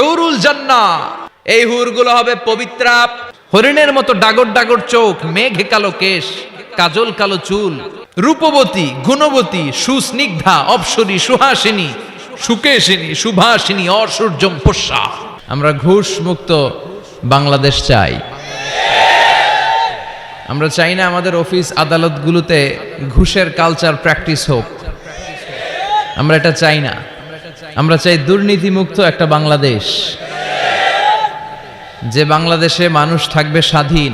হুরুল জান্না এই হুরগুলো হবে পবিত্রা হরিণের মতো ডাগর ডাগর চোখ, মেঘে কালো কেশ, কাজল কালো চুল, রূপবতী, গুণবতী, সুস্নিগ্ধা, অপসরী, সুহাসিনী, সুকেশিনী সুভাষিনী অসূর্যম পোষা আমরা ঘুষ মুক্ত বাংলাদেশ চাই। আমরা চাই না আমাদের অফিস আদালতগুলোতে ঘুষের কালচার প্র্যাকটিস হোক। আমরা এটা চাই না। আমরা চাই দুর্নীতিমুক্ত একটা বাংলাদেশ। যে বাংলাদেশে মানুষ থাকবে স্বাধীন,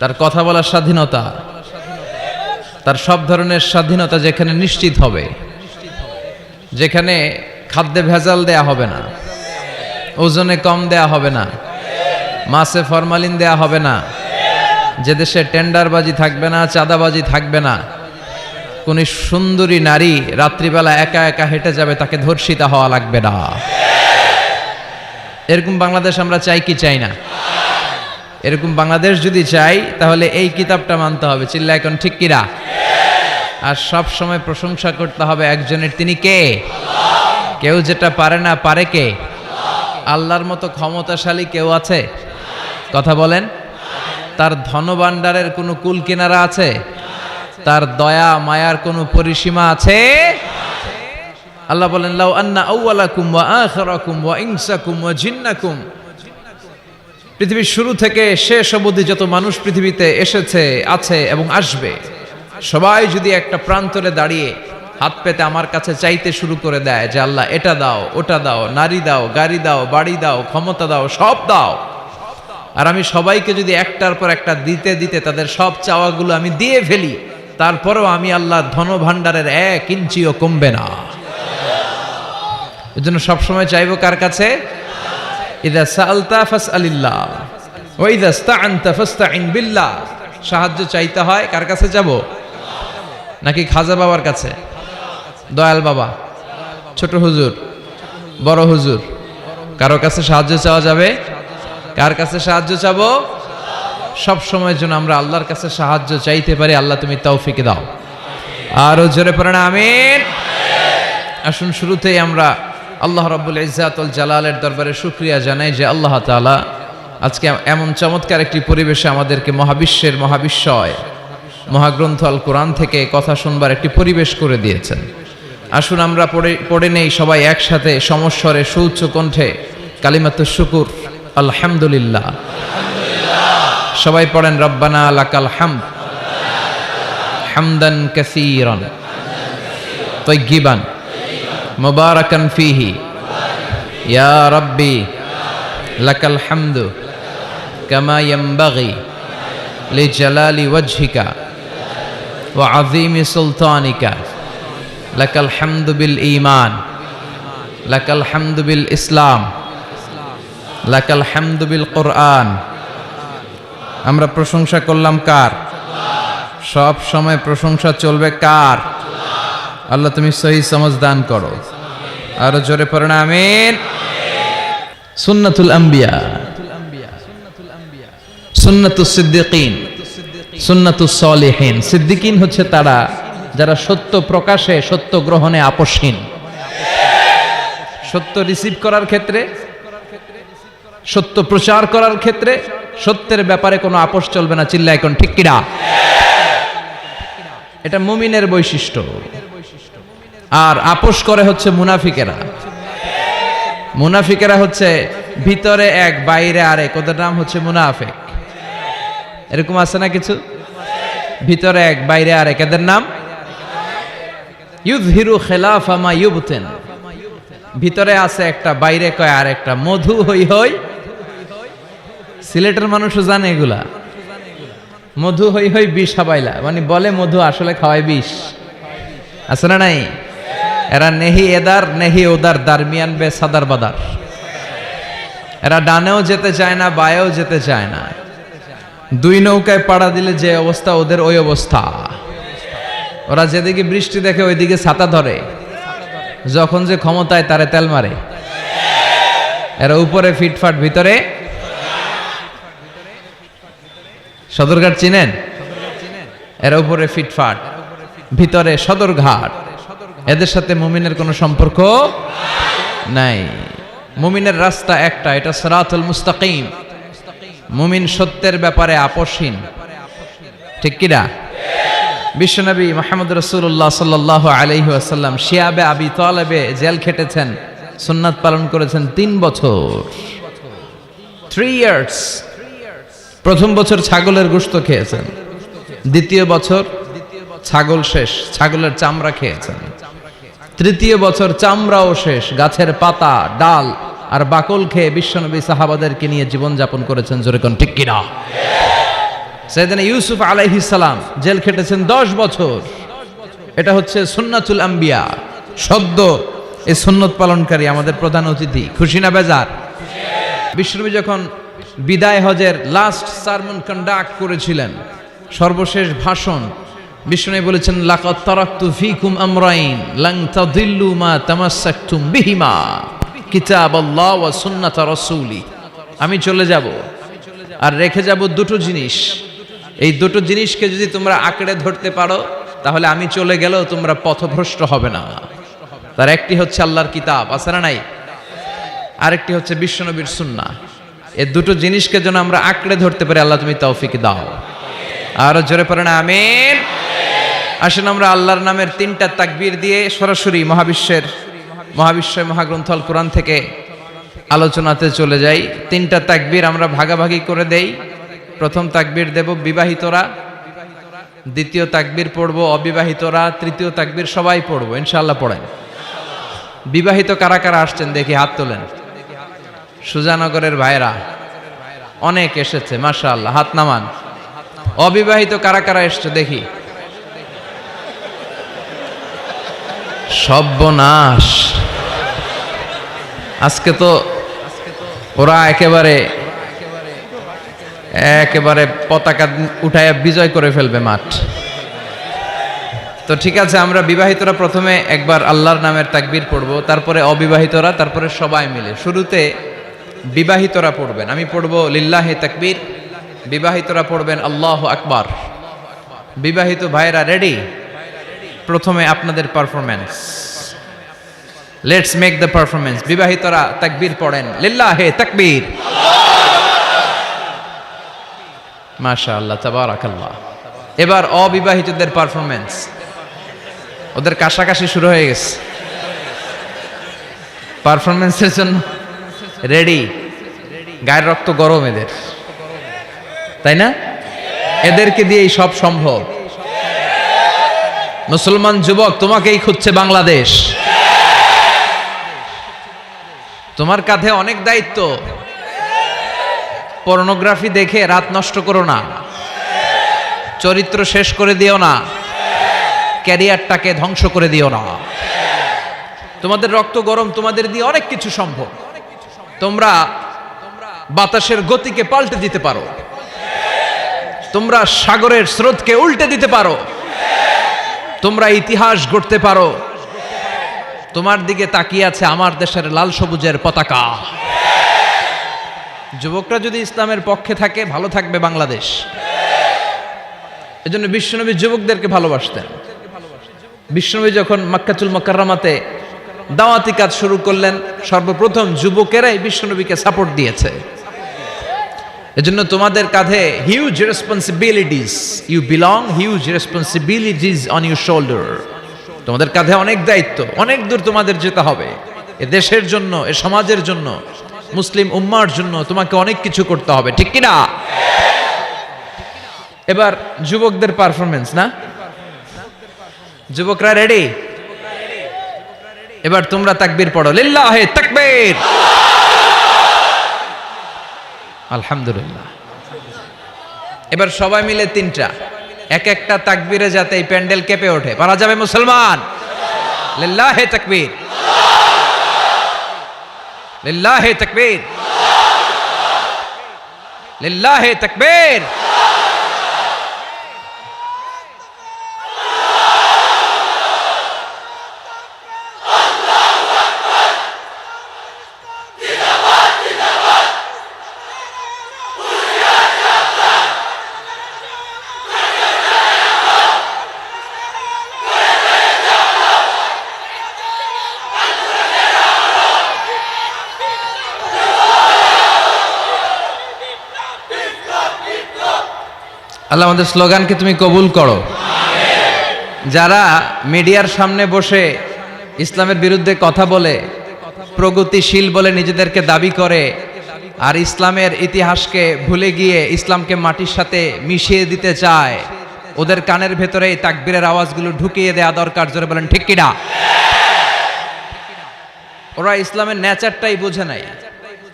তার কথা বলার স্বাধীনতা, তার সব ধরনের স্বাধীনতা যেখানে নিশ্চিত হবে, যেখানে খাদ্যে ভেজাল দেয়া হবে না, ওজনে কম দেয়া হবে না, মাছে ফরমালিন দেয়া হবে না, যে দেশে টেন্ডারবাজি থাকবে না, চাঁদাবাজি থাকবে না কোন সুন্দরী নারী রাত্রিবেলা একা একা হেঁটে যাবে, তাকে ধর্ষিতা হওয়া লাগবে না। এরকম বাংলাদেশ আমরা চাই কি চাই না? এরকম বাংলাদেশ যদি চাই, তাহলে এই কিতাবটা মানতে হবে। চিল্লা এখন ঠিক কিরা আর সব সময় প্রশংসা করতে হবে একজনের। তিনি কে? কেউ যেটা পারে না, পারে কে? আল্লাহর মতো ক্ষমতাশালী কেউ আছে? কথা বলেন। তার ধনভাণ্ডারের কোনো কুল কিনারা আছে? তার দয়া, মায়ার কোনো পরিসীমা আছে? আল্লাহ বলেন, লাউ আন্না আউয়ালাকুম ওয়া আখিরাকুম ওয়া ইনসাকুম ওয়া জিন্নাকুম। পৃথিবীর শুরু থেকে শেষ অবধি যত মানুষ পৃথিবীতে এসেছে, আছে এবং আসবে, সবাই যদি একটা প্রান্তরে দাঁড়িয়ে হাত পেতে আমার কাছে চাইতে শুরু করে দেয় যে, আল্লাহ, এটা দাও, ওটা দাও, নারী দাও, গাড়ি দাও, বাড়ি দাও, ক্ষমতা দাও, সব দাও। আর আমি সবাইকে যদি একটার পর একটা দিতে দিতে তাদের সব চাওয়াগুলো আমি দিয়ে ফেলি তারপরেও আমি আল্লাহ ধন ভাণ্ডারের এক ইঞ্চিও কমবে না। এর জন্য সবসময় চাইব কার কাছে? ইদা সালতা ফাস আলিল্লাহ ও ইদা স্তাআনতা ফাস্তাইন বিল্লাহ। সাহায্য চাইতে হয়, কার কাছে যাব? নাকি খাজা বাবার কাছে? দয়াল বাবা, ছোট হুজুর, বড় হুজুর, কারও কাছে সাহায্য চাওয়া যাবে? কার কাছে সাহায্য চাবো? সব সময়ের জন্য আমরা আল্লাহর কাছে সাহায্য চাইতে পারি, আল্লাহ তুমি তৌফিক দাও। আরও জোরে পড়ে না আমিন। আসুন, শুরুতেই আমরা আল্লাহ রব্বুল ইজাতুল জালালের দরবারে শুক্রিয়া জানাই যে আল্লাহ তাআলা আজকে এমন চমৎকার একটি পরিবেশে আমাদেরকে মহাবিশ্বের মহাবিশ্বয়, মহাগ্রন্থ আল কোরআন থেকে কথা শুনবার একটি পরিবেশ করে দিয়েছেন। আসুন, আমরা পড়ে পড়ে নেই সবাই একসাথে সমস্বরে সৌচ্চ কণ্ঠে কালিমাত শুকুর, আলহামদুলিল্লাহ। সবাই পড়েন, রব্বানা লাকাল হামদ। হামদান কাসীরান। তৈগিবান মুবারাকান ফিহি। ইয়া রব্বি লাকাল হামদু কামা ইয়ানবাগি লিজালালি ওয়াজহিকা ওয়া আযীমি সুলতানিকা। লাকাল হামদু বিল ঈমান। লাকাল হামদু বিল ইসলাম। লাকাল হামদু বিল কোরআন। আমরা প্রশংসা করলাম কার? সব সময় প্রশংসা চলবে কার? আল্লাহ তুমি সহি সমাজ দান করো। আরও জোরে পড়ে না, আমিন। সুন্নাতুল আম্বিয়া। সুন্নাতুস সিদ্দিকিন। সুন্নাতুস সলিহিন। সিদ্দিকিন হচ্ছে তারা যারা সত্য প্রকাশে, সত্য গ্রহণে আপসহীন সত্য রিসিভ করার ক্ষেত্রে সত্য প্রচার করার ক্ষেত্রে সত্যের ব্যাপারে কোনো আপোষ চলবে না চিল্লা এখন ঠিক কিনা? এটা মুমিনের বৈশিষ্ট্য। আর আপোষ করে হচ্ছে মুনাফিকেরা। মুনাফিকেরা হচ্ছে ভিতরে এক, বাইরে আরেক। ওদের নাম হচ্ছে মুনাফেক। এরকম আছে না কিছু? ভিতরে এক, বাইরে আরেক। এদের নাম? ইউজহিরু খেলাফামা ইউবতেন। ভিতরে আছে একটা, বাইরে কয় আর একটা মধু হই হই সিলেটের মানুষও জানে এগুলা। মধু হই হই বিষ হাবাইলা। মানে বলে মধু, আসলে খাওয়ায় বিষ। আছে না নাই? এরা নেহি এদার, নেহি ওদার, দারমিয়ান বে সাদার বাদার। এরা ডানেও যেতে চায় না, বায়েও যেতে চায় না। দুই নৌকায় পাড়া দিলে যে অবস্থা, ওদের ওই অবস্থা। ওরা যেদিকে বৃষ্টি দেখে, ওইদিকে ছাতা ধরে। যখন যে ক্ষমতায়, তারে তেল মারে। এরা উপরে ফিটফাট ভিতরে সদরঘাট চিনেন? এর উপরে ফিটফাট। ভিতরে সদরঘাট। এদের সাথে মুমিনের কোনো সম্পর্ক নাই। মুমিনের রাস্তা একটা, এটা সরাতুল মুস্তাকিম। মুমিন সত্যের ব্যাপারে আপোষহীন ঠিক কিনা? বিশ্বনবী মাহমুদ রসুল্লাহ সাল্লাহ আলহি আসাল্লাম শিয়াবে আবি তালেবে জেল খেটেছেন, সুন্নাত পালন করেছেন তিন বছর। থ্রি ইয়ার্স প্রথম বছর ছাগলের গোস্ত খেয়েছেন। দ্বিতীয় বছর ছাগল শেষ, ছাগলের চামড়া খেয়েছেন। তৃতীয় বছর চামড়াও শেষ, গাছের পাতা, ডাল আর বাকল খেয়ে বিশ্বনবী সাহাবাদেরকে নিয়ে জীবনযাপন করেছেন জোরেকন ঠিক কিনা? সেদিন ইউসুফ আলাইহিসালাম জেল খেটেছেন দশ বছর। এটা হচ্ছে সুন্নাতুল আম্বিয়া। সদ্য এই সুন্নত পালনকারী আমাদের প্রধান অতিথি। খুশি না বেজার? বিশ্বনবী যখন বিদায় হজের লাস্ট সারমন কন্ডাক্ট করেছিলেন। সর্বশেষ ভাষণ, বিষ্ণু বলেছেন আমরাইন মা আমি চলে যাব। আর রেখে যাব দুটো জিনিস। এই দুটো জিনিসকে যদি তোমরা আঁকড়ে ধরতে পারো, তাহলে আমি চলে গেলেও তোমরা পথভ্রষ্ট হবে না। তার একটি হচ্ছে আল্লাহর কিতাব, আছে নাই? আরেকটি হচ্ছে বিশ্বনবীর সুন্না এই দুটো জিনিসকে যেন আমরা আঁকড়ে ধরতে পারি, আল্লাহ তুমি তৌফিক দাও। আরও জোরে পড়ে না আমিন। আসেন আমরা আল্লাহর নামের তিনটা তাকবীর দিয়ে সরাসরি মহাবিশ্বের মহাবিশ্বয় মহাগ্রন্থ আল কোরআন থেকে আলোচনাতে চলে যাই। তিনটা তাকবীর আমরা ভাগাভাগি করে দেই। প্রথম তাকবীর দেব, বিবাহিতরা। দ্বিতীয় তাকবীর পড়ব, অবিবাহিতরা। তৃতীয় তাকবীর সবাই পড়ব, ইনশাআল্লাহ পড়েন। বিবাহিত কারা কারা আসছেন দেখি, হাত তোলেন। সুজানগরের ভাইরা অনেক এসেছে মাশা আল্লাহ হাত নামান। অবিবাহিত কারা কারা এসছে দেখি? সব্যনাশ। আজকে তো ওরা একেবারে একেবারে পতাকা উঠায় বিজয় করে ফেলবে মাঠ। তো ঠিক আছে, আমরা বিবাহিতরা প্রথমে একবার আল্লাহর নামের তাকবির পড়ব, তারপরে অবিবাহিতরা, তারপরে সবাই মিলে। শুরুতে বিবাহিতরা পড়বেন। আমি পড়ব লিল্লাহে তাকবীর, বিবাহিতরা পড়বেন আল্লাহ আকবার। বিবাহিত ভাইরা রেডি প্রথমে আপনাদের performance let's make the performance বিবাহিতরা তাকবীর পড়েন। লিল্লাহে তাকবীর। মাশা আল্লাহ তাবারাকাল্লাহ। এবার অবিবাহিতদের পারফরমেন্স ওদের কাশাকাশি শুরু হয়ে গেছে। পারফরমেন্সের জন্য রেডি গায়ের রক্ত গরম এদের। তাই না? এদেরকে দিয়েই সব সম্ভব। মুসলমান যুবক, তোমাকেই খুঁজছে বাংলাদেশ। তোমার কাঁধে অনেক দায়িত্ব। পর্নোগ্রাফি দেখে রাত নষ্ট করো না। চরিত্র শেষ করে দিও না। ক্যারিয়ারটাকে ধ্বংস করে দিও না। তোমাদের রক্ত গরম তোমাদের দিয়ে অনেক কিছু সম্ভব। তোমরা বাতাসের গতিকে পাল্টে দিতে পারো। তোমরা সাগরের স্রোতকে উল্টে দিতে পারো। তোমরা ইতিহাস গড়তে পারো। তোমার দিকে তাকিয়ে আছে আমার দেশের লাল সবুজের পতাকা। যুবকরা যদি ইসলামের পক্ষে থাকে, ভালো থাকবে বাংলাদেশ। এজন্য বিশ্বনবী যুবকদেরকে ভালোবাসতেন। বিশ্বনবী যখন মাক্কাতুল মক্কারামাতে দাওয়াতি কাজ শুরু করলেন। সর্বপ্রথম যুবকেরাই বিশ্বনবীকে সাপোর্ট দিয়েছে। এজন্য তোমাদের কাঁধে huge responsibilities you belong huge responsibilities on your shoulder তোমাদের কাঁধে অনেক দায়িত্ব, অনেক দূর তোমাদের যেতে হবে। এ দেশের জন্য, এ সমাজের জন্য, মুসলিম উম্মার জন্য তোমাকে অনেক কিছু করতে হবে, ঠিক কিনা? এবার যুবকদের পারফরমেন্স না? যুবকরা রেডি এবার তোমরা তাকবীর পড়ো। লিল্লাহে তাকবীর। আলহামদুলিল্লাহ। এবার সবাই মিলে তিনটা। এক একটা তাকবীরে যাতে এই প্যান্ডেল কেঁপে ওঠে। পারা যাবে মুসলমান? লিল্লাহে তাকবীর। লিল্লাহে তাকবীর। লিল্লাহে তাকবীর। আল্লাহ আমাদের স্লোগানকে তুমি কবুল করো। যারা মিডিয়ার সামনে বসে ইসলামের বিরুদ্ধে কথা বলে, প্রগতিশীল বলে নিজেদেরকে দাবি করে, আর ইসলামের ইতিহাসকে ভুলে গিয়ে ইসলামকে মাটির সাথে মিশিয়ে দিতে চায়, ওদের কানের ভেতরে এই তাকবীরের আওয়াজগুলো ঢুকিয়ে দেওয়া দরকার, জোরে বলেন, ঠিক কিনা? ওরা ইসলামের নেচারটাই বোঝে নাই।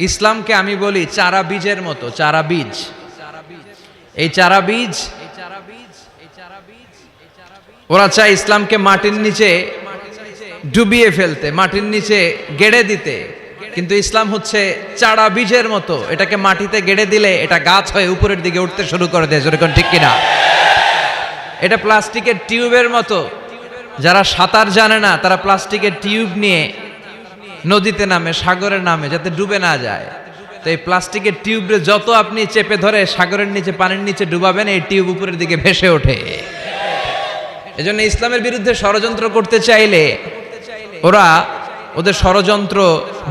ইসলামকে আমি বলি চারা বীজের মতো, চারা বীজ। এই চারা বীজ, ওরা চায় ইসলামকে মাটির নিচে ডুবিয়ে ফেলতে, মাটির নিচে গেড়ে দিতে। কিন্তু ইসলাম হচ্ছে চারা বীজের মতো। এটাকে মাটিতে গেড়ে দিলে এটা গাছ হয়ে উপরের দিকে উঠতে শুরু করে দেয় যেরকম ঠিক কিনা? এটা প্লাস্টিকের টিউবের মতো। যারা সাঁতার জানে না, তারা প্লাস্টিকের টিউব নিয়ে নদীতে নামে সাগরের নামে, যাতে ডুবে না যায়। তো এই প্লাস্টিকের টিউবে যত আপনি চেপে ধরে সাগরের নিচে, পানির নিচে ডুবাবেন, এই টিউব উপরের দিকে ভেসে ওঠে। এজন্য ইসলামের বিরুদ্ধে ষড়যন্ত্র করতে চাইলে ওরা ওদের ষড়যন্ত্র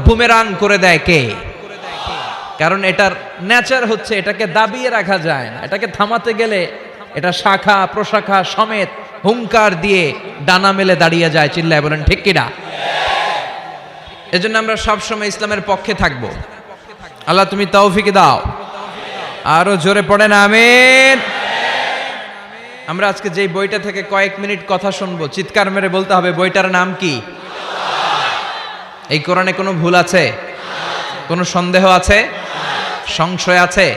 বুমেরাং করে দেয় কে? কারণ এটার নেচার হচ্ছে এটাকে দাবিয়ে রাখা যায় না। এটাকে থামাতে গেলে এটা শাখা, প্রশাখা সমেত হুঙ্কার দিয়ে ডানা মেলে দাঁড়িয়ে যায়, চিল্লায় বলেন, ঠিক কিনা এজন্য আমরা সবসময় ইসলামের পক্ষে থাকব। আল্লাহ তুমি তৌফিক দাও। আরও জোরে পড়েন, আমিন। আমরা আজকে যেই বইটা থেকে কয়েক মিনিট কথা শুনব, চিৎকার মেরে বলতে হবে, বইটার নাম কি? এই কোরআনে কোনো ভুল আছে? কোনো সন্দেহ আছে? সংশয় আছে?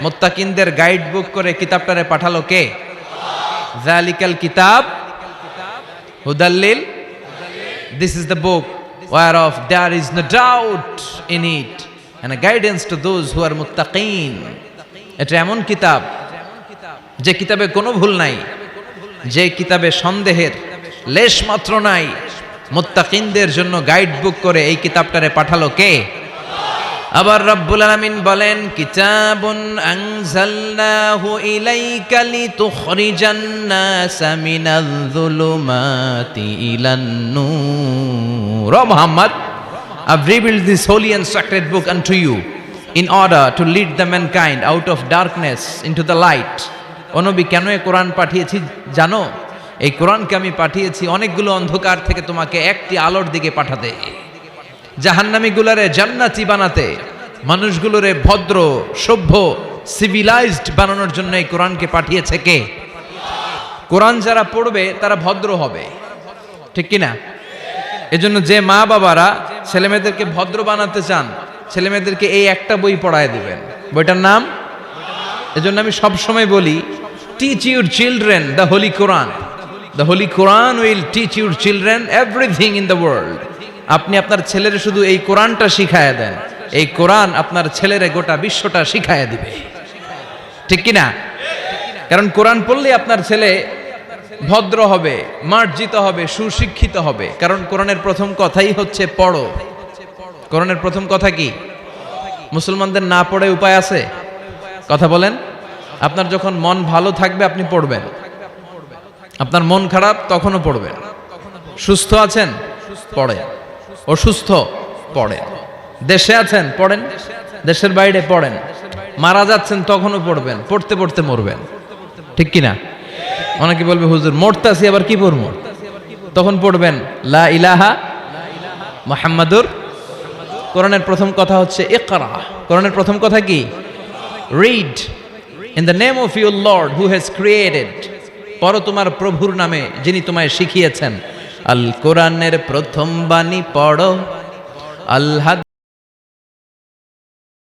মোত্তাকিনদের গাইড বুক করে কিতাবটারে পাঠালো কে? জালিকাল কিতাব, হুদাল্লিল this is the book whereof of there is doubt doubt it and a guidance to those who are muttaqin এটা এমন কিতাব যে কিতাবে কোনো ভুল নাই, যে কিতাবে সন্দেহের লেশ মাত্র নাই। মুত্তাকিনদের জন্য গাইড বুক করে এই কিতাবটারে পাঠালো কে? আবার রব্বুল আলামিন বলেন, কিতাবুন আনজালনাহু ইলাইকা লিতুখরিজান নাসা মিনাল যুলুমাতি ইলান নূর। Muhammad I've revealed this holy and sacred book unto you in order to lead the mankind out of darkness into the light. ও নবী কেন এই কোরআন পাঠিয়েছি জানো? এই কোরআনকে আমি পাঠিয়েছি অনেকগুলো অন্ধকার থেকে তোমাকে একটি আলোর দিকে পাঠাতে। জাহান্নামীগুলারে জান্নাতি বানাতে, মানুষগুলোরে ভদ্র, সভ্য সিভিলাইজড বানানোর জন্য এই কোরআনকে পাঠিয়েছে কে? কোরআন যারা পড়বে তারা ভদ্র হবে। ঠিক কি না এজন্য যে মা বাবারা ছেলেমেয়েদেরকে ভদ্র বানাতে চান, ছেলেমেয়েদেরকে এই একটা বই পড়ায় দিবেন। বইটার নাম? এজন্য আমি সব সময় বলি teach your children the holy Quran the holy Quran will teach your children everything in the world আপনি আপনার ছেলের শুধু এই কোরআনটা শিখায় দেন। এই কোরআন আপনার ছেলের গোটা বিশ্বটা শিখায় দিবে। ঠিক কি না কারণ কোরআন পড়লে আপনার ছেলে ভদ্র হবে, মার্জিত হবে, সুশিক্ষিত হবে। কারণ কোরআনের প্রথম কথাই হচ্ছে পড়ো। কোরআনের প্রথম কথা কি? মুসলমানদের না পড়ে উপায় আছে? কথা বলেন। আপনার যখন মন ভালো থাকবে, আপনি পড়বেন। আপনার মন খারাপ, তখনও পড়বেন। সুস্থ আছেন? পড়েন। অসুস্থ? পড়েন। দেশে আছেন? পড়েন। দেশের বাইরে পড়েন। মারা যাচ্ছেন? তখনও পড়বেন। পড়তে পড়তে মরবেন। ঠিক কিনা? অনেকে বলবে, হুজুর, মরতাছি, আবার কি পড়ব? তখন পড়বেন, লা ইলাহা মোহাম্মদুর কোরআনের প্রথম কথা হচ্ছে ইকরা। কোরআনের প্রথম কথা কি? Read in the name of your lord who has created পড়ো তোমার প্রভুর নামে, যিনি তোমায় শিখিয়েছেন। আল কোরআনের প্রথম বাণী পড়ো। আল্লাহ